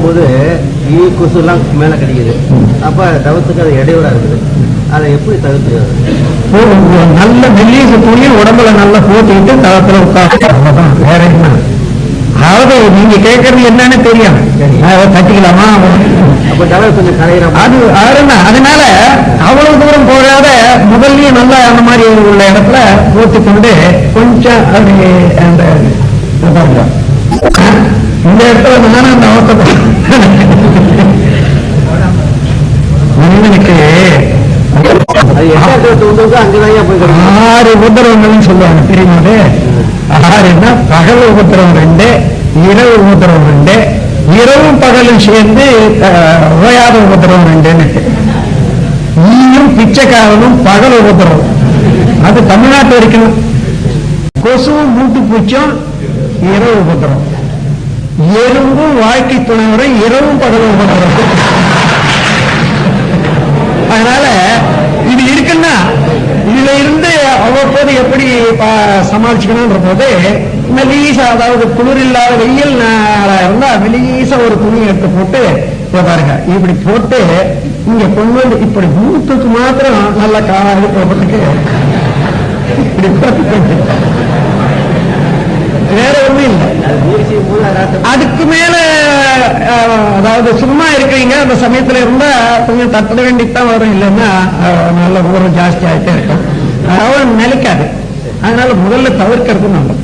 போது ஈ கொசு எல்லாம் மேல கடிக்குது அப்ப தவிர்த்துக்கு அது இடையூறா இருக்குது அதை எப்படி தவிர்த்துக்கிறது போ- நல்ல மெல்லிச துணி உடம்புல நல்லா போத்திக்கிட்டு தளத்துல உட்காந்து வேற என்ன அதாவது நீங்க கேட்கறது என்னன்னு தெரியும் தட்டிக்கலாமா அது அதனால அவ்வளவு தூரம் போகாத முதல்லயே நல்லா அந்த மாதிரி உள்ள இடத்துல போத்தி கொண்டு கொஞ்சம் அந்த இந்த இடத்துல அந்த அவசரம் மனிதனுக்கு ஆறு உபதிரவங்கள்னு சொல்லுவாங்க தெரியுமா அது? ஆறுன்னா பகல் உபதிரவம் ரெண்டு இரவு உபதிரவம் ரெண்டு இரவும் பகலும் சேர்ந்து அஹ், ஓயாத உபதிரவம் ரெண்டுன்னு. ஈயும் பிச்சைக்காரனும் பகல் உபதிரவம் அது தமிழ்நாட்டில் இருக்கணும். கொசுவும் மூட்டு பூச்சும் இரவு உபதிரவம் எறும்பும் வாழ்க்கை துணைவரை இரவும் பகலும் அதனால இது இருக்குன்னா இதுல இருந்து அவ்வப்போது எப்படி சமாளிச்சுக்கணும்ன்ற போது மெலீசா அதாவது குளிர் இல்லாத வெயில் இருந்தா மெலீசா ஒரு துணி எடுத்து போட்டு பாருங்க இப்படி போட்டு இங்க கொண்டு வந்து இப்படி மூத்துக்கு மாத்திரம் நல்ல காது போட்டுக்கு இப்படி போட்டு வேற ஒண்ணும் இல்லை அது முயற்சி செய்யும் போது அதாவது அதுக்கு மேல அதாவது சும்மா இருக்கிறீங்க அந்த சமயத்துல இருந்தா கொஞ்சம் தட்ட வேண்டித்தான் வரும் இல்லைன்னா நல்ல ஊரம் ஜாஸ்தி ஆகிட்டே இருக்கும். அதாவது நிலைக்காது. அதனால முதல்ல தவிர்க்கிறது நல்லது